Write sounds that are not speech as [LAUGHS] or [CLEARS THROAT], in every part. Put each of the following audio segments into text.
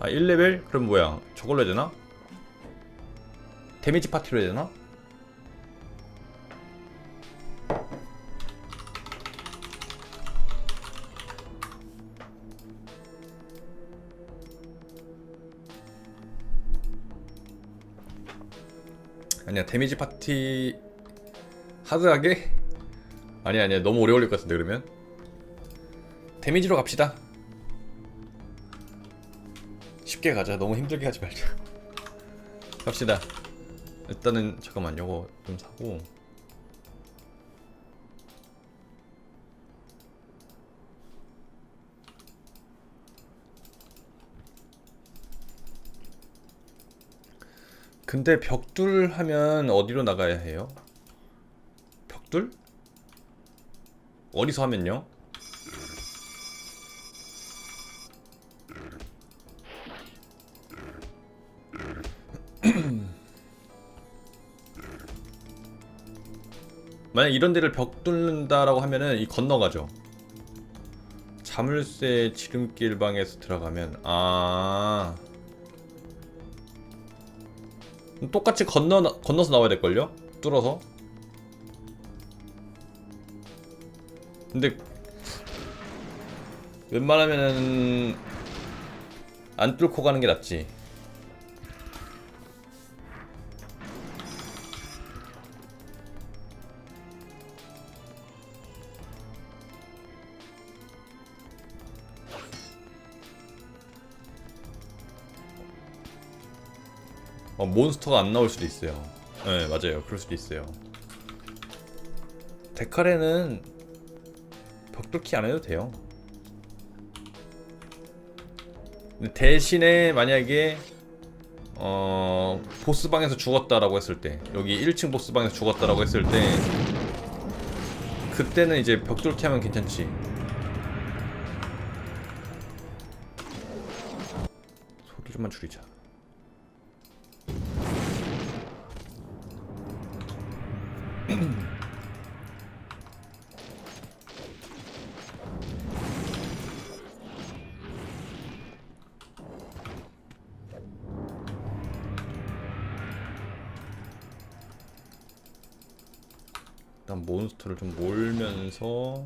아 1레벨? 그럼 뭐야 저걸로 해야 되나? 데미지 파티로 해야 되나? 아니야 데미지 파티 하드하게? 아니야 아니야 너무 오래 걸릴 것 같은데 그러면 데미지로 갑시다 쉽게 가자 너무 힘들게 하지 말자 갑시다 일단은 잠깐만 요거 좀 사고 근데 벽돌 하면 어디로 나가야 해요? 벽돌? 어디서 하면요? 만약 이런 데를 벽 뚫는다라고 하면은 이 건너가죠. 자물쇠 지름길 방에서 들어가면 아 똑같이 건너 건너서 나와야 될 걸요? 뚫어서. 근데 웬만하면은 안 뚫고 가는 게 낫지. 어, 몬스터가 안 나올 수도 있어요. 네, 맞아요. 그럴 수도 있어요. 데칼에는 벽돌키 안 해도 돼요. 대신에 만약에 어 보스방에서 죽었다라고 했을 때 여기 1층 보스방에서 죽었다라고 했을 때 그때는 이제 벽돌키 하면 괜찮지. 소리 좀만 줄이자. 일단 몬스터를 좀 몰면서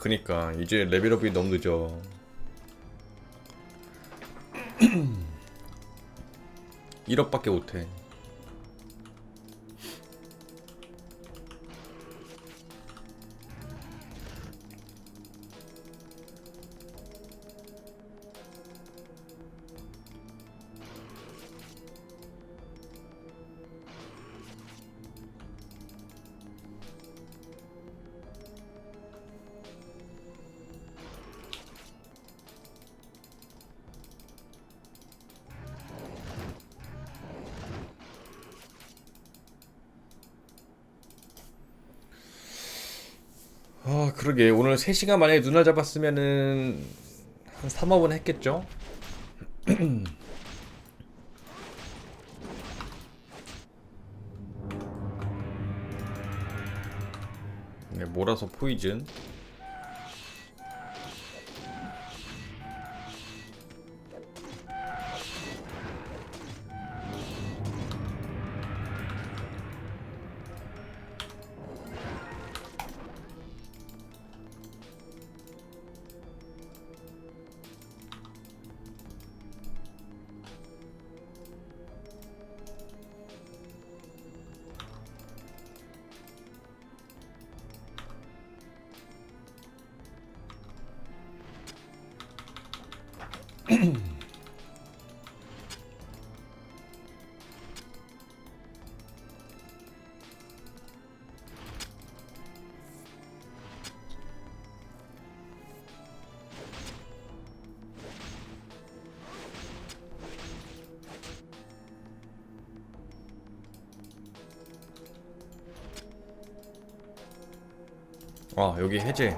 그니까 이제 레벨업이 너무 늦어. [CLEARS THROAT] 1억밖에 못해. 아 그러게 오늘 3시간 만에 눈을 잡았으면은 한 3업은 했겠죠? [CLEARS THROAT] 네, 몰아서 포이즌 와 여기 해제.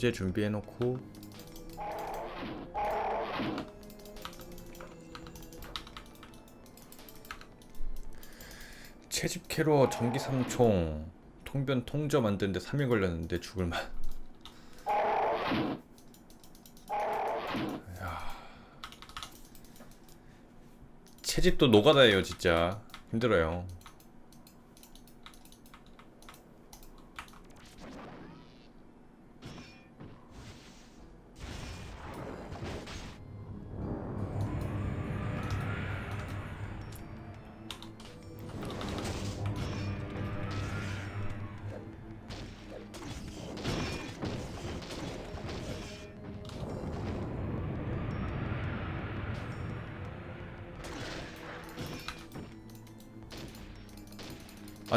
해제 준비해놓고. 채집 캐러 전기 삼총. 통변 통저 만드는데 3일 걸렸는데 죽을 만. 채집도 노가다예요 진짜. 힘들어요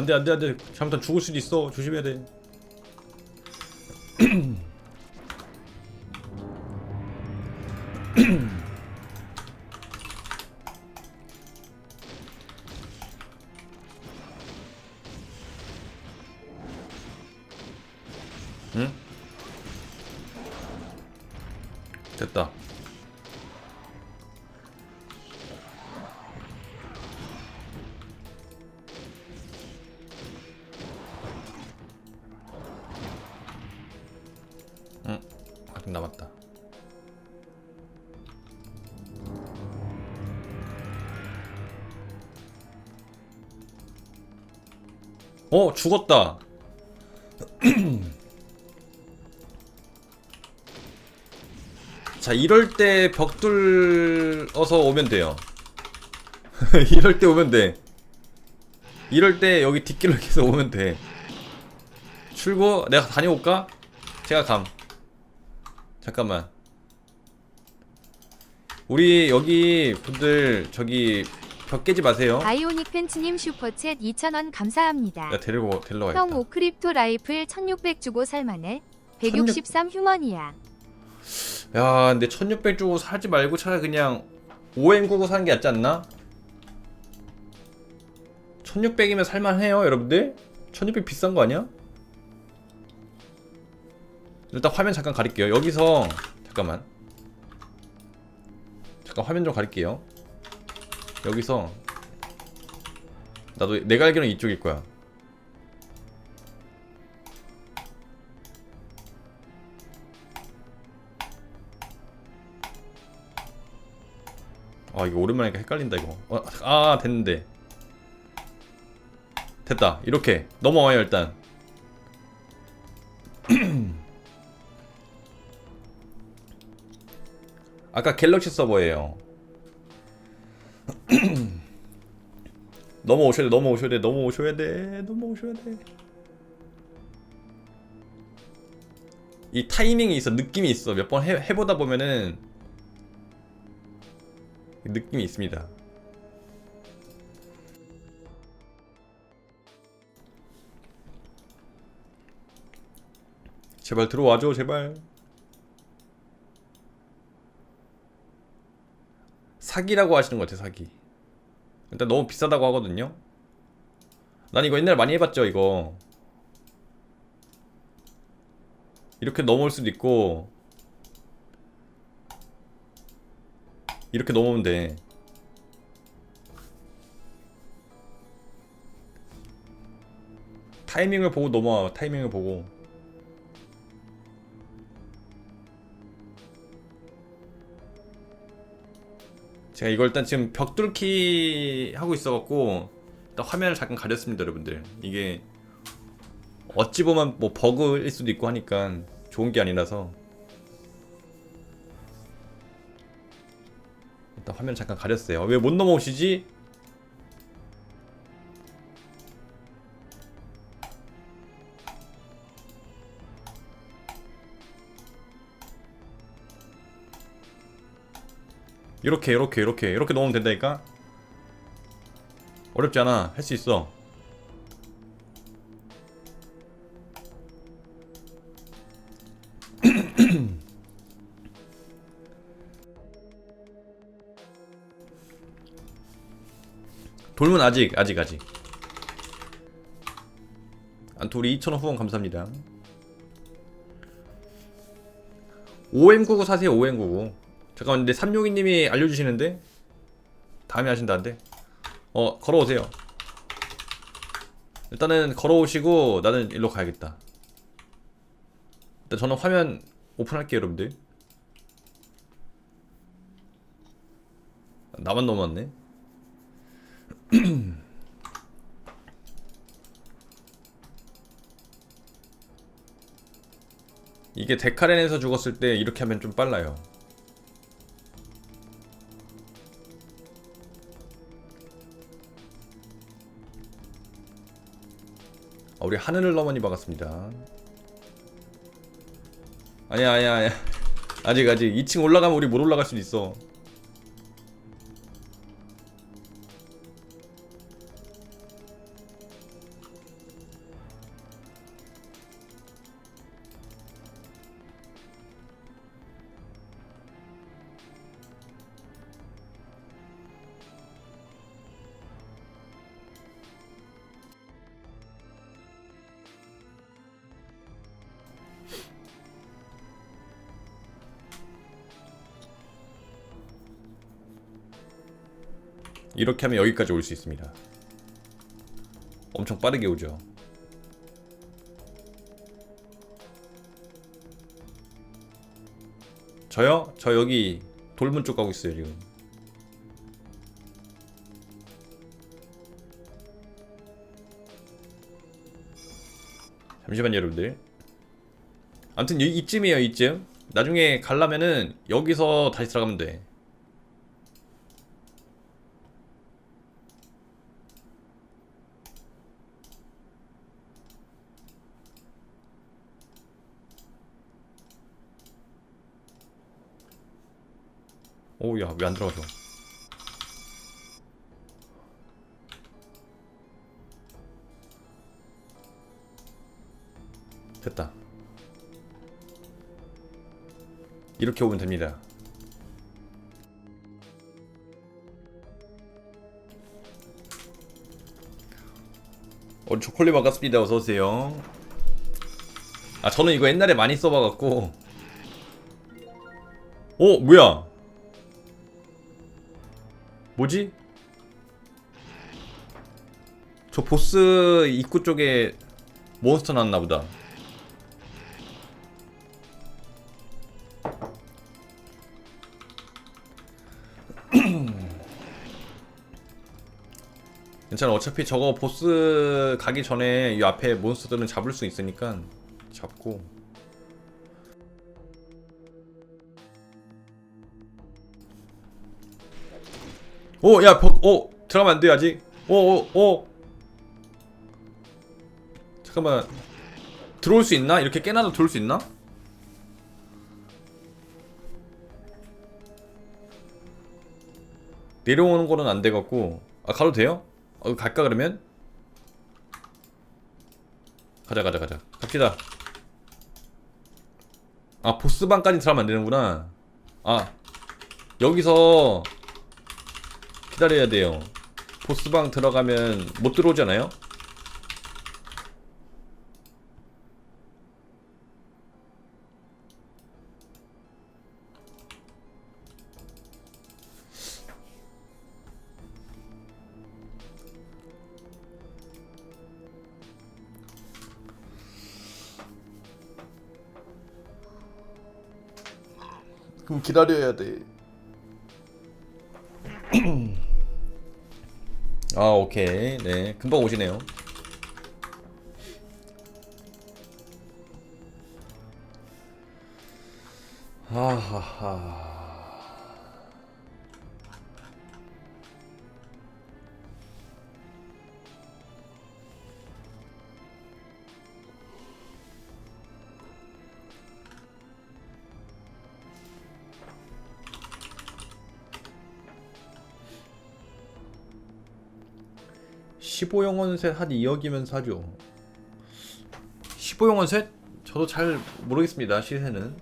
안돼 안돼 안돼. 잘못하면 죽을 수도 있어. 조심해야 돼. [CLEARS THROAT] 응? 됐다 어 죽었다. 자 이럴 때 벽돌 어서 오면 돼요. [LAUGHS] 이럴 때 오면 돼. 이럴 때 여기 뒷길로 계속 오면 돼. 출구 내가 다녀올까? 제가 감. 잠깐만. 우리 여기 분들 저기 벽 깨지 마세요 아이오닉 팬츠님 슈퍼챗 2,000원 감사합니다. 나 데리고 데리러 형 가야겠다 오크립토 라이플 1600 주고 살만해. 163 휴먼이야. 야 근데 1600 주고 사지 말고 차라리 그냥 5M 구고 사는 게 낫지 않나? 1600이면 살만해요 여러분들? 1600 비싼 거 아니야? 일단 화면 잠깐 가릴게요 여기서 잠깐만 잠깐 화면 좀 가릴게요 여기서 나도 내가 알기로는 이쪽일 거야. 아 이거 오랜만에 하니까 헷갈린다 이거. 어, 아 됐는데. 됐다. 이렇게. 넘어와요 일단. [CLEARS THROAT] 아까 갤럭시 서버예요 [CLEARS THROAT] 넘어오셔야 돼 넘어오셔야 돼 넘어오셔야 돼 넘어오셔야 돼이 타이밍이 있어 느낌이 있어 몇 번 해보다 보면은 느낌이 있습니다. 제발 들어와줘 제발. 사기라고 하시는 것 같아 사기. 일단 너무 비싸다고 하거든요. 난 이거 옛날에 많이 해봤죠 이거. 이렇게 넘어올 수도 있고 이렇게 넘으면 돼. 타이밍을 보고 넘어와. 타이밍을 보고. 제가 이걸 일단 지금 벽 뚫기 하고 있어갖고 일단 화면을 잠깐 가렸습니다, 여러분들. 이게 어찌 보면 뭐 버그일 수도 있고 하니까 좋은 게 아니라서 일단 화면 잠깐 가렸어요. 왜 못 넘어오시지? 이렇게 이렇게 이렇게 이렇게 넣으면 된다니까? 어렵지 않아. 할 수 있어. [CLEARS THROAT] 돌문 아직 아직 아직 둘이 2,000원 후원 감사합니다. OM99 사세요, OM99. 잠깐만, 근데 362님이 알려주시는데? 다음에 하신다는데? 어, 걸어오세요. 일단은 걸어오시고, 나는 일로 가야겠다. 일단 저는 화면 오픈할게요, 여러분들. 나만 넘었네. [CLEARS THROAT] 이게 데카렌에서 죽었을 때 이렇게 하면 좀 빨라요. 우리 하늘을 넘어니 박았습니다. 아니야 아니야 아니야. 아직 아직 2층 올라가면 우리 못 올라갈 수도 있어. 이렇게 하면 여기까지 올 수 있습니다. 엄청 빠르게 오죠. 저요? 저 여기 돌문 쪽 가고 있어요 지금. 잠시만요 여러분들. 이, 이쯤이에요 이쯤. 나중에 가려면은 여기서 다시 들어가면 돼. 오야 왜 안 들어가죠? 됐다. 이렇게 오면 됩니다. 어 초콜릿 반갑습니다. 어서 오세요. 아 저는 이거 옛날에 많이 써봐갖고. 어 뭐야? 뭐지? 저 보스 입구 쪽에 몬스터 나왔나 보다. [CLEARS THROAT] 괜찮아. 어차피 저거 보스 가기 전에 이 앞에 몬스터들은 잡을 수 있으니까 잡고. 오, 야, 벽, 오, 들어가면 안 돼, 아직. 오, 오, 오. 잠깐만. 들어올 수 있나? 이렇게 깨나도 들어올 수 있나? 내려오는 거는 안 돼갖고. 아, 가도 돼요? 어, 갈까, 그러면? 가자, 가자, 가자. 갑시다. 아, 보스방까지 들어가면 안 되는구나. 아, 여기서 기다려야 돼요. 보스방 들어가면 못 들어오잖아요. 그럼 기다려야 돼. 아 오케이. 네 금방 오시네요. 하하하 15영원 셋 한 2억이면 사죠 15영원 셋? 저도 잘 모르겠습니다 시세는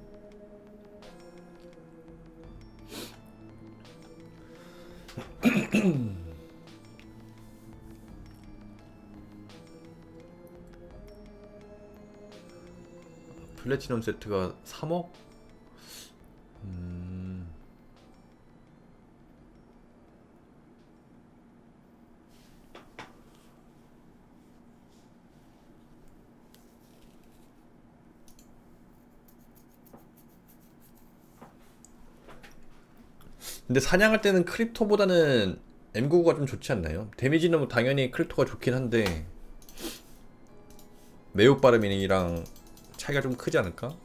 [CLEARS THROAT] 플래티넘 세트가 3억? 근데 사냥할 때는 크립토보다는 M99가 좀 좋지 않나요? 데미지는 뭐 당연히 크립토가 좋긴 한데 매우 빠름이랑 차이가 좀 크지 않을까?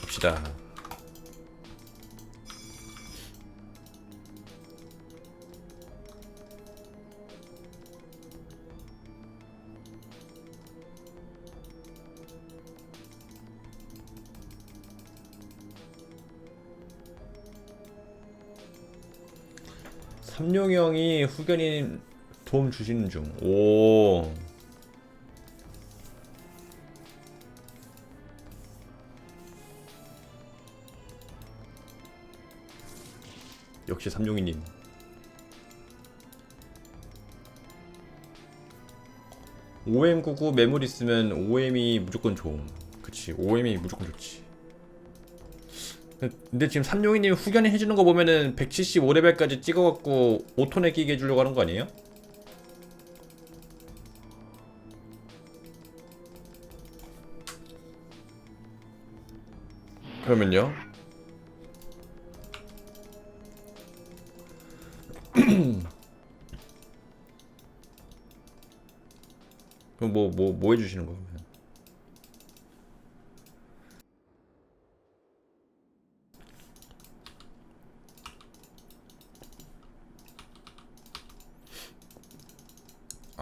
봅시다. 삼룡형이 후견인 도움 주시는 중. 오. 역시 삼룡이님. OM99 매물 있으면 OM이 무조건 좋음. 그치, OM이 무조건 좋지. 근데 지금 삼룡이님 후견이 해주는 거 보면은 175레벨까지 찍어갖고 오톤에 끼게 해주려고 하는 거 아니에요? 그러면요? [CLEARS THROAT] 그럼 뭐 뭐 뭐 해주시는 거예요?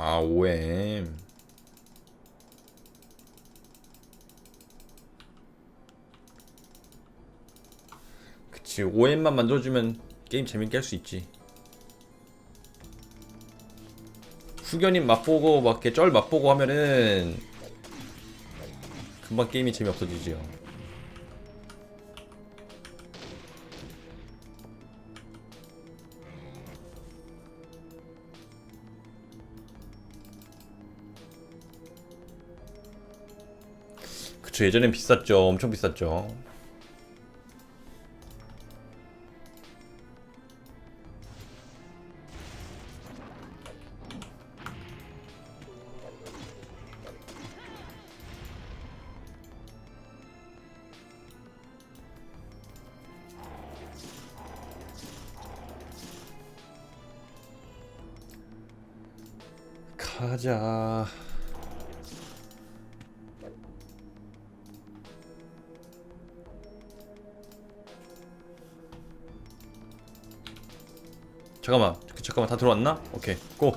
아 OM 그치 OM만 만들어주면 게임 재밌게 할 수 있지. 후견인 맛보고 막 이렇게 쩔 맛보고 하면은 금방 게임이 재미없어지지요 그쵸 예전엔 비쌌죠. 엄청 비쌌죠. 가자 잠깐만 그, 잠깐만 다 들어왔나? 오케이 고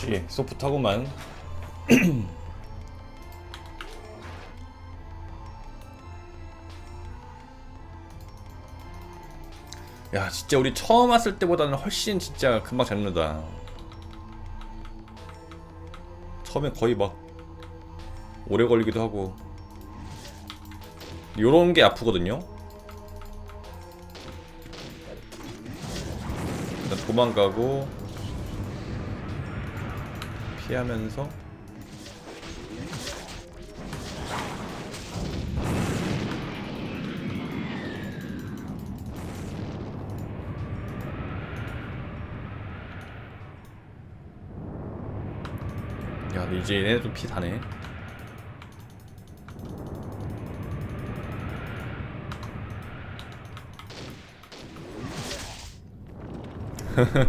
역시 소프트하고만. [CLEARS THROAT] 야 진짜 우리 처음 왔을 때보다는 훨씬 진짜 금방 잡는다. 처음엔 거의 막 오래 걸리기도 하고. 요런 게 아프거든요? 일단 도망가고 피하면서 야 이제 얘네 좀피 다네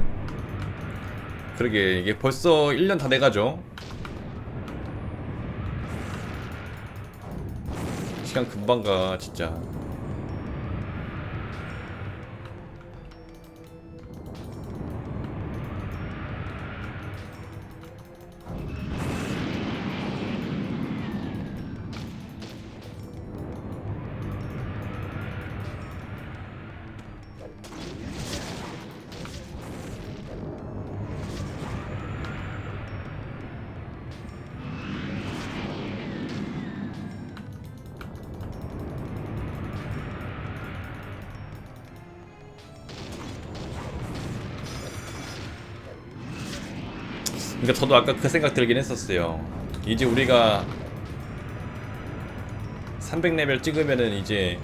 [LAUGHS] 그러게 이게 벌써 1년 다 돼가죠? 시간 금방 가 진짜 그러니까 저도 아까 그 생각 들긴 했었어요. 이제 우리가 300레벨 찍으면은 이제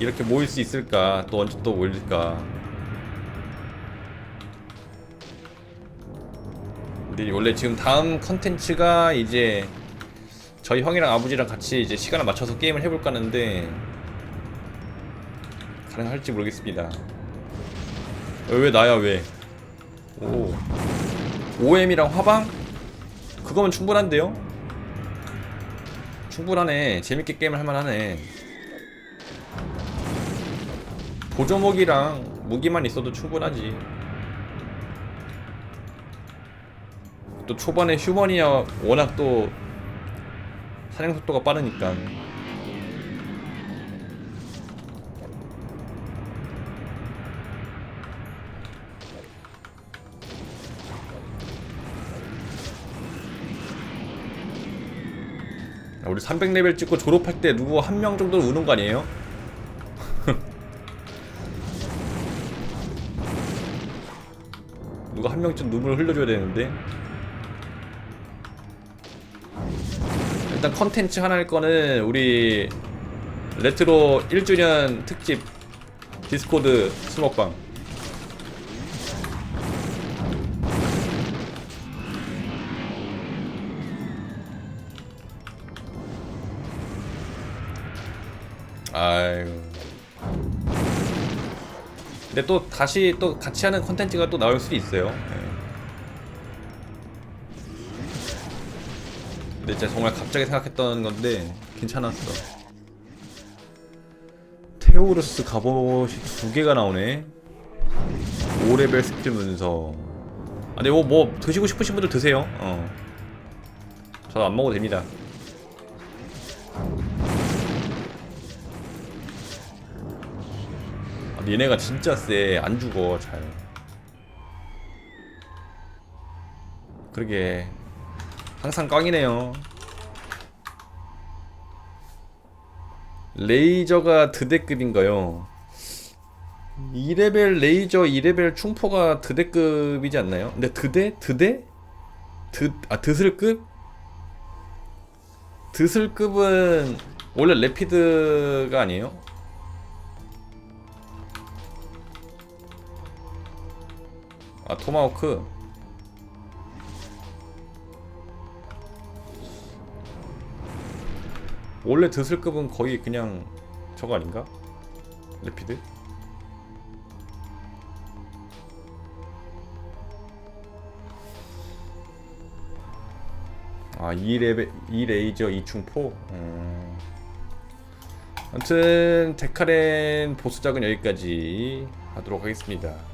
이렇게 모일 수 있을까? 또 언제 또 모일까? 근데 원래 지금 다음 컨텐츠가 이제 저희 형이랑 아버지랑 같이 이제 시간을 맞춰서 게임을 해볼까 하는데 가능할지 모르겠습니다. 어, 왜 나야 왜? 오. OM이랑 화방? 그거면 충분한데요? 충분하네. 재밌게 게임을 할만하네. 보조목이랑 무기만 있어도 충분하지. 또 초반에 휴머니아 워낙 또 사냥 속도가 빠르니까. 우리 300레벨 찍고 졸업할 때 누구 한 명 정도는 우는 거 아니에요? [LAUGHS] 누가 한 명쯤 눈물을 흘려줘야 되는데 일단 컨텐츠 하나 할 거는 우리 레트로 1주년 특집 디스코드 수목방 아유. 근데 또 다시 또 같이 하는 컨텐츠가 또 나올 수도 있어요. 예. 근데 진짜 정말 갑자기 생각했던 건데 괜찮았어. 테오르스 갑옷이 두 개가 나오네. 5레벨 스킬 문서. 아, 근데 이거 뭐 드시고 싶으신 분들 드세요. 어. 저도 안 먹어도 됩니다. 얘네가 진짜 세. 안 죽어, 잘. 그러게. 항상 꽝이네요. 레이저가 드대급인가요? 2레벨 레이저 2레벨 충포가 드대급이지 않나요? 근데 드대? 드대? 드, 아, 드슬급? 드슬급은 원래 레피드가 아니에요? 아 토마호크 원래 드슬급은 거의 그냥 저거 아닌가? 레피드? 아 2레벨 2레이저 2충포 음. 아무튼 데카렌 보스작은 여기까지 하도록 하겠습니다